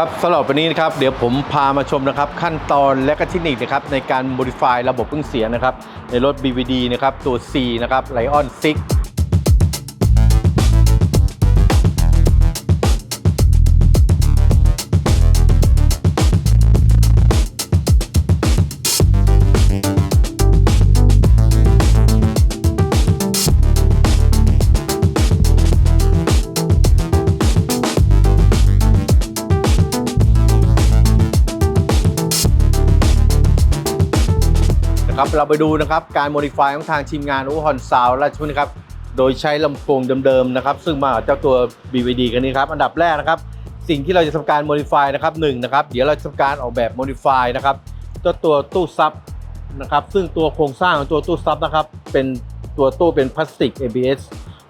ครับสำหรับวันนี้นะครับเดี๋ยวผมพามาชมนะครับขั้นตอนและก็เทคนิคนะครับในการ modify ระบบเครื่องเสียงนะครับในรถ BVD นะครับตัว C นะครับ Lion 6 เราไปดูนะครับการ modify ของทางทีมงานอูฮอนซาวราชพฤกษ์นะครับ โดยใช้ลำโพงเดิมๆนะครับซึ่งมาเจ้าตัว BVD กันนี้ครับ อันดับแรกนะครับ สิ่งที่เราจะทำการ modify นะครับหนึ่งนะครับเดี๋ยวเราจะทำการออกแบบ modify นะครับเจ้าตัวตู้ซับนะครับซึ่งตัวโครงสร้างของตัวตู้ซับนะครับเป็นตัวตู้เป็นพลาสติก ABS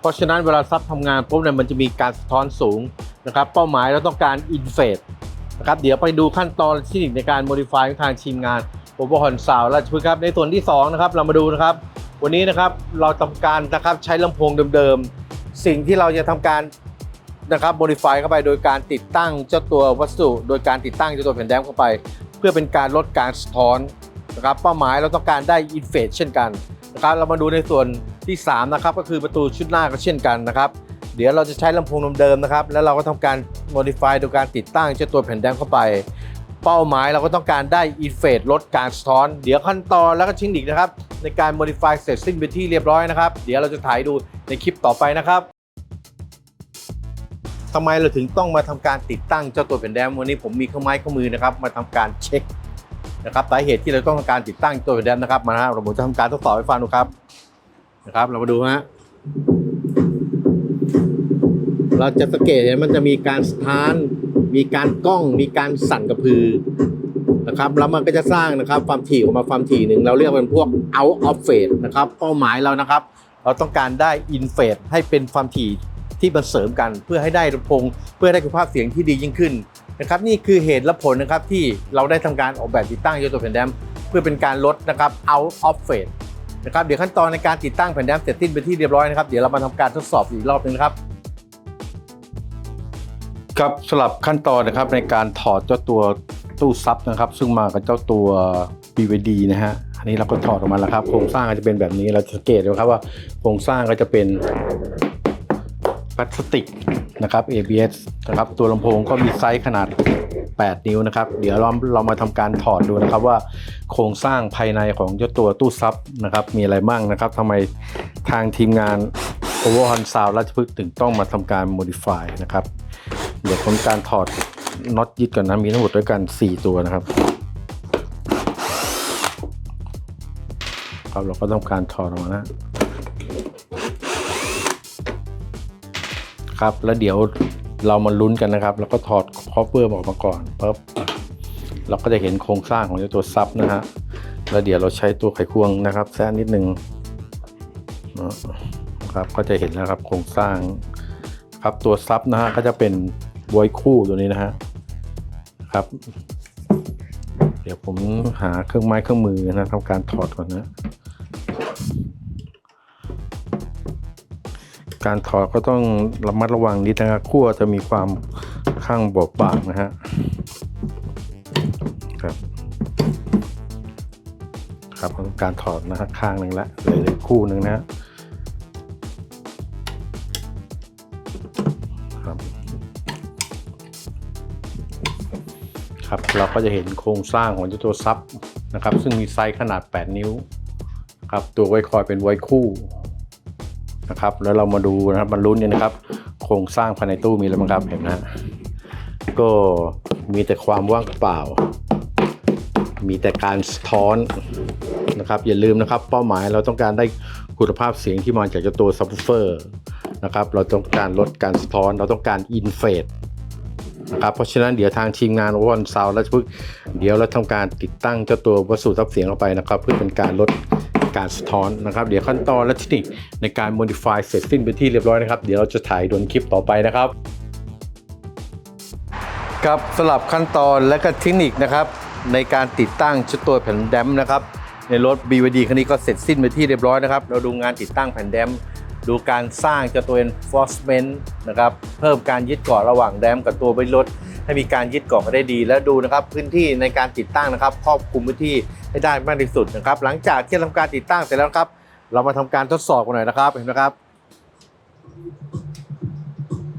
เพราะฉะนั้นเวลาซับทำงานปุ๊บเนี่ยมันจะมีการสะท้อนสูงนะครับเป้าหมายเราต้องการ in phase นะครับเดี๋ยวไปดูขั้นตอนที่ในการ modify ของทางทีมงาน ผมบอลสาวราชพฤกษ์ครับในส่วนที่2นะครับเรามาดูนะครับ วันนี้นะครับเราทำการนะครับใช้ลำโพงเดิมๆ สิ่งที่เราจะทำการนะครับ modify เข้าไปโดยการติดตั้งเจ้าตัววัสดุโดยการติดตั้งเจ้าตัวแผ่นแดมเข้าไป เพื่อเป็นการลดการสะท้อนนะครับเป้าหมายเราต้องการได้อินเฟสเช่นกันนะครับเรามาดูในส่วนที่3นะครับก็คือประตูชุดหน้าก็เช่นกันนะครับเดี๋ยวเราจะใช้ลำโพงเดิมๆนะครับแล้วเราก็ทำการ modify โดยการติดตั้งเจ้าตัวแผ่นแดมเข้าไป เป้าหมายเราก็ต้องการได้อินเฟสลดการสะท้อน เดี๋ยวขั้นตอนแล้วก็เทคนิคนะครับ ในการ modify เสร็จสิ้นไปที่เรียบร้อยนะครับ เดี๋ยวเราจะถ่ายดูในคลิปต่อไปนะครับทำไมเราถึงต้องมาทำการติดตั้งเจ้าตัวแผ่นแดมวันนี้ผมมีเครื่องไม้เครื่องมือนะครับ มาทำการเช็คนะครับสาเหตุที่เราต้องทำการติดตั้งตัวแผ่นแดมนะครับ มานะเราผมจะทำการทดสอบให้ฟังดูครับนะครับ เรามาดูฮะเราจะสังเกตเห็นมันจะมีการสะท้าน มีการกล้องมีการสั่นกระพือนะครับแล้วมันก็จะสร้างนะครับความถี่ออกมาความถี่หนึ่งเราเรียกเป็นพวก out of phase นะครับเป้าหมายเรานะครับ เราต้องการได้ in phase ให้เป็นความถี่ที่มันเสริมกัน เพื่อให้ได้ลำโพงเพื่อให้ได้คุณภาพเสียงที่ดียิ่งขึ้นนะครับนี่คือเหตุและผลนะครับที่เราได้ทำการออกแบบติดตั้งยตัวแผ่นแดมเพื่อเป็นการลดนะครับ out of phase นะครับเดี๋ยวขั้นตอนในการติดตั้งแผ่นแดมเสร็จสิ้นไปที่เรียบร้อยนะครับเดี๋ยวเรามาทำการทดสอบอีกรอบหนึงนะครับ ครับสลับขั้นตอนนะครับในการถอดเจ้าตัวตู้ซับนะครับ ซึ่งมากับเจ้าตัว BVD นะฮะอันนี้เราก็ถอดออกมาแล้วครับ โครงสร้างก็จะเป็นแบบนี้เราจะสังเกตดูครับว่าโครงสร้างก็จะเป็นพลาสติกนะครับ ABS นะครับตัวลำโพงก็มีไซส์ขนาด 8 นิ้วนะครับ เดี๋ยวเราเรามาทำการถอดดูนะครับว่าโครงสร้างภายในของเจ้าตัวตู้ซับนะครับมีอะไรบ้างนะครับทำไมทางทีมงาน o v e r h o n Sound ราชพฤกษ์ถึงต้องมาทำการ modify นะครับ เดี๋ยวผมการถอดน็อตยึดก่อนนะมีทั้งหมดด้วยกัน 4 ตัวนะครับครับเราก็ต้องการถอดออกมานะครับแล้วเดี๋ยวเรามาลุ้นกันนะครับ แล้วก็ถอดคอฟเวอร์ออกมาก่อนปั๊บเราก็จะเห็นโครงสร้างของตัวซับนะฮะแล้วเดี๋ยวเราใช้ตัวไขควงนะครับ แซะนิดนึงนะครับก็จะเห็นแล้วครับโครงสร้างครับตัวซับนะฮะก็จะเป็น บวยคู่ตัวนี้นะฮะครับ เดี๋ยวผมหาเครื่องไม้เครื่องมือนะทำการถอดก่อนนะ การถอดก็ต้องระมัดระวังนิดนะครับขั้วจะมีความข้างบอบบางนะฮะครับครับการถอดนะฮะข้างหนึ่งละเหลยคู่หนึ่งนะฮะ ครับเราก็จะเห็นโครงสร้างของเจ้าตัวซับนะครับ ซึ่งมีไซส์ขนาด 8 นิ้วครับตัวไวคอยเป็นไวคู่นะครับ แล้วเรามาดูนะครับมาลุ้นเนี่ยนะครับ โครงสร้างภายในตู้มีอะไรบ้างครับเห็นนะก็มีแต่ความว่างเปล่า มีแต่การสะท้อนนะครับ อย่าลืมนะครับ เป้าหมายเราต้องการได้คุณภาพเสียงที่มาจากเจ้าตัวซับวูเฟอร์นะครับ เราต้องการลดการสะท้อน เราต้องการอินเฟส นะครับเพราะฉะนั้นเดี๋ยวทางทีมงานวอนซาวและพึกเดี๋ยวเราทำการติดตั้งเจ้าตัววัสดุซับเสียงเข้าไปนะครับ เพื่อเป็นการลดการสะท้อนนะครับ เดี๋ยวขั้นตอนและเทคนิคในการ modify เสร็จสิ้นไปนที่เรียบร้อยนะครับ เดี๋ยวเราจะถ่ายดวนคลิปต่อไปนะครับครับสลับขั้นตอนและก็เทคนิคนะครับในการติดตั้งชุดตัวแผ่นแดมนะครับในรถ BVD คันนี้ก็เสร็จสิ้นไปที่เรียบร้อยนะครับ เราดูงานติดตั้งแผ่นแดม ดูการสร้างเจ้าตัว enforcement นะครับ เพิ่มการยึดเกาะระหว่างแดมกับตัวบนรถ ให้มีการยึดเกาะได้ดี และดูนะครับพื้นที่ในการติดตั้งนะครับครอบคลุมพื้นที่ให้ได้มากที่สุดนะครับ หลังจากที่ทำการติดตั้งเสร็จแล้วครับ เรามาทำการทดสอบกันหน่อยนะครับเห็นไหมครับ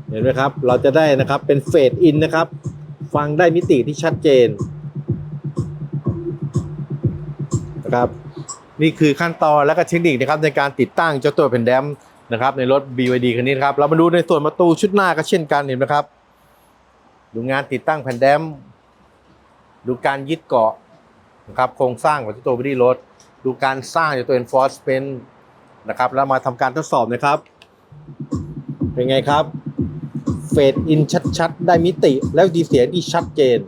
เห็นไหมครับเราจะได้นะครับเป็นเฟดอินนะครับ ฟังได้มิติที่ชัดเจนนะครับนี่คือขั้นตอนและก็เทคนิคนะครับในการติดตั้งเจ้าตัวแผ่นแดม นะครับในรถ BYD คันนี้นครับเรามาดูในส่วนประตูชุดหน้าก็เช่นกันเห็นไหมครับ ดูงานติดตั้งแผ่นแดม ดูการยึดเกาะนะครับโครงสร้างของตัวบอดี้รถ ดูการสร้างจ้าตัว enforcement นะครับแล้วมาทำการทดสอบนะครับ เป็นไงครับเฟดอินชัดๆ ได้มิติแล้วดีเสียงที่ชัดเจน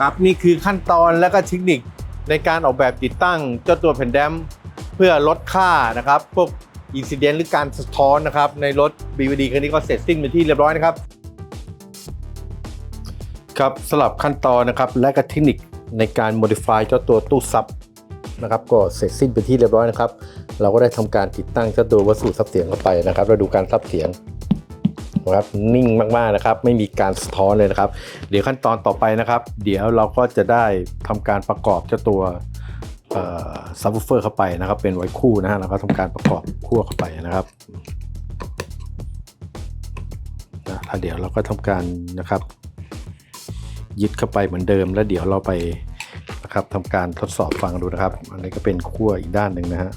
ครับนี่คือขั้นตอนและก็เทคนิคในการออกแบบติดตั้งเจ้าตัวแผ่นแดม เพื่อลดค่านะครับพวกอินซิเดนต์หรือการสะท้อนนะครับในรถ BVD คันนี้ก็เสร็จสิ้นเป็นที่เรียบร้อยนะครับ ครับสลับขั้นตอนนะครับและก็เทคนิคในการ modify เจ้าตัวตู้ซับนะครับก็เสร็จสิ้นเป็นที่เรียบร้อยนะครับ เราก็ได้ทำการติดตั้งเจ้าตัววัสดุซับเสียงเข้าไปนะครับเราดูการซับเสียงนะครับนิ่งมากๆนะครับ ไม่มีการสะท้อนเลยนะครับ เดี๋ยวขั้นตอนต่อไปนะครับ เดี๋ยวเราก็จะได้ทำการประกอบเจ้าตัว ซับวูเฟอร์เข้าไปนะครับ เป็นไว้คู่นะฮะแล้วก็ทำการประกอบคั่วเข้าไปนะครับนะแล้วเดี๋ยวเราก็ทำการนะครับ ยึดเข้าไปเหมือนเดิม แล้วเดี๋ยวเราไปนะครับทำการทดสอบฟังดูนะครับ อันนี้ก็เป็นขั้วอีกด้านหนึ่งนะฮะ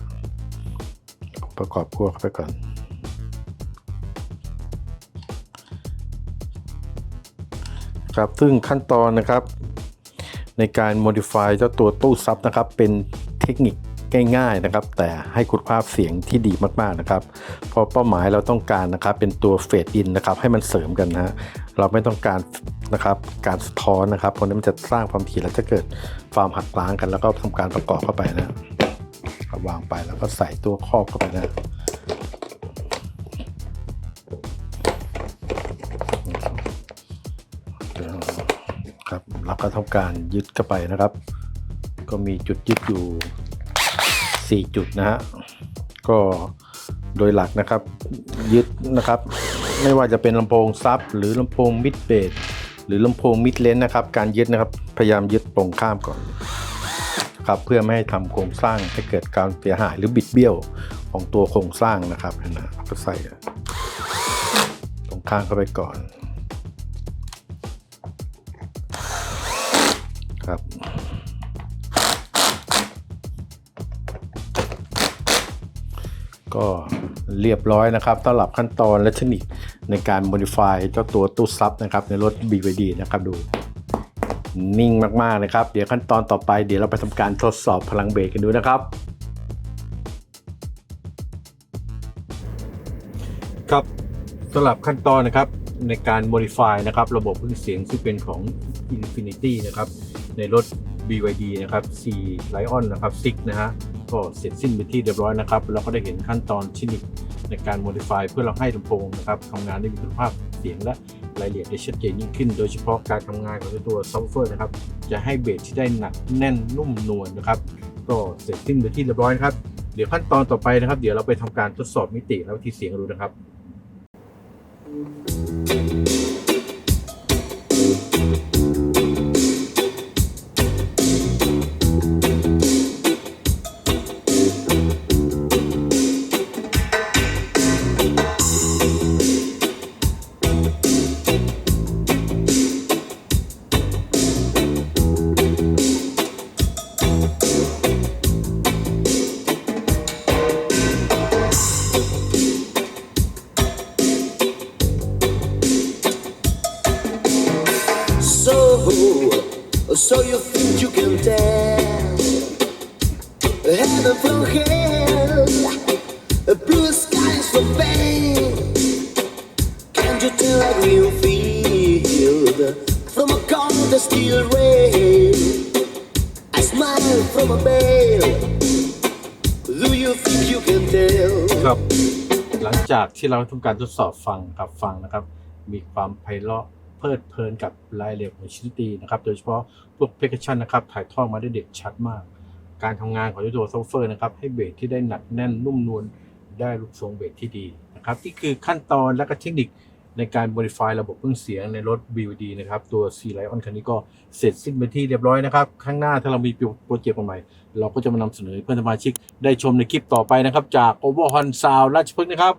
ประกอบขั้วเข้าไปก่อนครับซึ่งขั้นตอนนะครับ ในการ modify เจ้าตัวตู้ซับนะครับ เป็นเทคนิคง่ายๆนะครับ แต่ให้คุณภาพเสียงที่ดีมากๆนะครับเพราะเป้าหมายเราต้องการนะครับ เป็นตัวเฟดอินนะครับ ให้มันเสริมกันนะฮะเราไม่ต้องการนะครับการสะท้อนนะครับเพราะนั้นมันจะสร้างความถี่แล้วจะเกิดความหักล้างกัน แล้วก็ทำการประกอบเข้าไปนะวางไปแล้วก็ใส่ตัวครอบเข้าไปนะ ก็ทำการยึดเข้าไปนะครับ ก็มีจุดยึดอยู่ 4 จุดนะฮะก็โดยหลักนะครับยึดนะครับ ไม่ว่าจะเป็นลำโพงซับหรือลำโพงมิดเบสหรือลำโพงมิดเลนนะครับ การยึดนะครับพยายามยึดตรงข้ามก่อนครับเพื่อไม่ให้ทำโครงสร้างให้เกิดการเสียหายหรือบิดเบี้ยวของตัวโครงสร้างนะครับนะก็ใส่ตรงข้างเข้าไปก่อน ครับ ก็เรียบร้อยนะครับสำหรับขั้นตอนและเทคนิคในการ modify เจ้าตัวตู้ซับนะครับ ในรถ BYD นะครับดูนิ่งมาก ๆ นะครับ เดี๋ยวขั้นตอนต่อไปเดี๋ยวเราไปทำการทดสอบพลังเบรกกันดูนะครับ ครับสำหรับขั้นตอนนะครับในการ modify นะครับ ระบบเครื่องเสียงซึ่งเป็นของ Infinity นะครับ ในรถ BYD นะครับ C Lion นะครับ6นะฮะก็เสร็จสิ้นไปที่เรียบร้อยนะครับเราก็ได้เห็นขั้นตอนเทคนิคในการ modify เพื่อเราให้ลำโพงนะครับทำงานได้มีคุณภาพเสียงและรายละเอียดได้ชัดเจนยิ่งขึ้น โดยเฉพาะการทำงานของตัวซับเฟอร์นะครับ จะให้เบสที่ได้หนักแน่นนุ่มนวลนะครับ ก็เสร็จสิ้นไปที่เรียบร้อยนะครับ เดี๋ยวขั้นตอนต่อไปนะครับ เดี๋ยวเราไปทำการทดสอบมิติและวิธีเสียงดูนะครับ So, blue skies for pain. Can't you tell a real field from a cold steel rain? I smile from a veil. Do you think you can tell? ครับ หลังจากที่เราทำการทดสอบฟังครับฟังนะครับ มีความไพเราะเพลิดเพลินกับรายละเอียดของชิ้นดตีนะครับ โดยเฉพาะพวกเพคชั่นนะครับถ่ายทอดมาได้เด็ดชัดมาก การทำงานของตัวโซเฟอร์นะครับ ให้เบสที่ได้หนักแน่นนุ่มนวล ได้ลูกทรงเบสที่ดีนะครับนี่คือขั้นตอนและก็เทคนิคในการ modify ระบบเครื่องเสียงในรถ BVD นะครับ ตัว C Lion คันนี้ก็เสร็จสิ้นไปที่เรียบร้อยนะครับ ข้างหน้าถ้าเรามีโปรเจกต์ใหม่ เราก็จะมานำเสนอเพื่อนสมาชิกได้ชมในคลิปต่อไปนะครับ จาก o v e r h o n Sound ราชพฤกษ์นะครับ